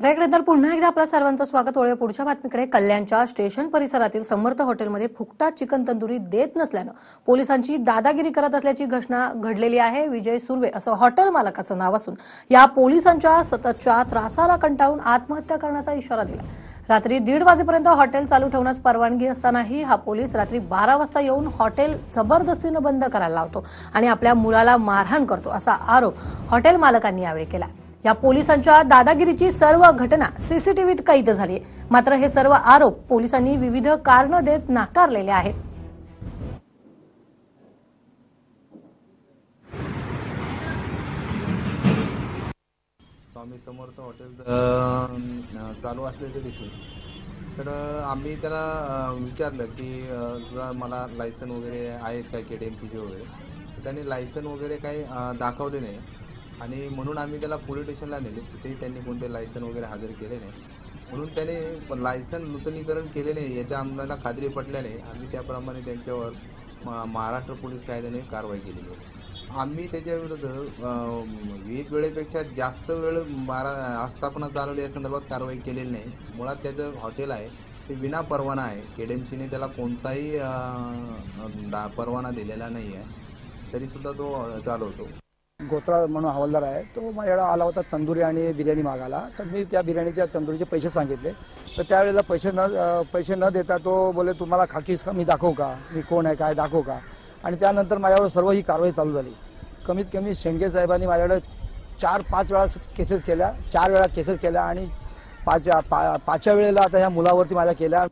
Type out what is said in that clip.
ब्रेकनंतर पुन्हा एकदा आपल्या सर्वांचं स्वागत. वळूया पुढच्या बातमीकडे. कल्याणच्या स्टेशन परिसरातील समर्थ हॉटेलमध्ये फुकटा चिकन तंदुरी देत नसल्यानं पोलिसांची दादागिरी करत असल्याची घटना घडलेली आहे. विजय सुर्वे असं हॉटेल मालकाचं नाव असून या पोलिसांच्या सततच्या त्रासाला कंटाळून आत्महत्या करण्याचा इशारा दिला. रात्री दीड वाजेपर्यंत हॉटेल चालू ठेवण्यास परवानगी असतानाही हा पोलीस रात्री बारा वाजता येऊन हॉटेल जबरदस्तीनं बंद करायला लावतो आणि आपल्या मुलाला मारहाण करतो असा आरोप हॉटेल मालकांनी यावेळी केला. या पोलिसांच्या दादागिरीची सर्व घटना सीसीटीव्हीत कैद झाली. मात्र हे सर्व आरोप पोलिसांनी विविध कारणं देत नाकारलेले आहेत. स्वामी समर्थ हॉटेल चालू असल्याचे दिसून तर आम्ही त्याला विचारलं की मला लायसन वगैरे आहेत काय के डी एम पीचे वगैरे? त्यांनी त्याने लायसन वगैरे काही दाखवले नाही. आणि म्हणून आम्ही त्याला पोलीस स्टेशनला नेले. तिथेही त्यांनी कोणते लायसन वगैरे हजर केले नाही. म्हणून त्याने लायसन नूतनीकरण केले नाही याच्या आम्हाला खात्री पटल्याने आम्ही त्याप्रमाणे त्यांच्यावर महाराष्ट्र पोलीस कायद्याने कारवाई केलेली आहे. आम्ही त्याच्या विविध वीज वेळेपेक्षा जास्त वेळ मारा आस्थापना चालवली या संदर्भात कारवाई केलेली नाही. मुळात त्याचं हॉटेल आहे ते विना परवाना आहे. केडेमसीने त्याला कोणताही परवाना दिलेला नाही आहे तरीसुद्धा तो चालवतो. गोत्रा म्हणून हवालदार आहे. तो माझ्याकडे आला होता तंदुरी आणि बिर्याणी मागायला. तर मी त्या बिर्याणीच्या तंदुरीचे पैसे सांगितले. तर त्यावेळेला पैसे न पैसे न देता तो बोले तुम्हाला खाकीस का मी दाखवू का? मी कोण आहे? काय दाखवू का? आणि त्यानंतर माझ्यावर सर्व ही कारवाई चालू झाली. कमीत कमी शेंडगे साहेबांनी माझ्याकडे चार पाच वेळा केसेस केल्या. चार वेळा केसेस केल्या आणि पाच पा- पाचव्या वेळेला आता ह्या मुलावरती माझ्या केल्या.